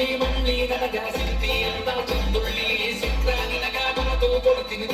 ಮಳ್ಳಿ ಮಳ್ಳಿ ನನಗ ಸಿದ್ಧಿ ಅಂತ ಚಂದುಳ್ಳಿ ಸಿಕ್ಕ ನಿನಗ ಮನತು ಕೊಡ್ತೀನಿ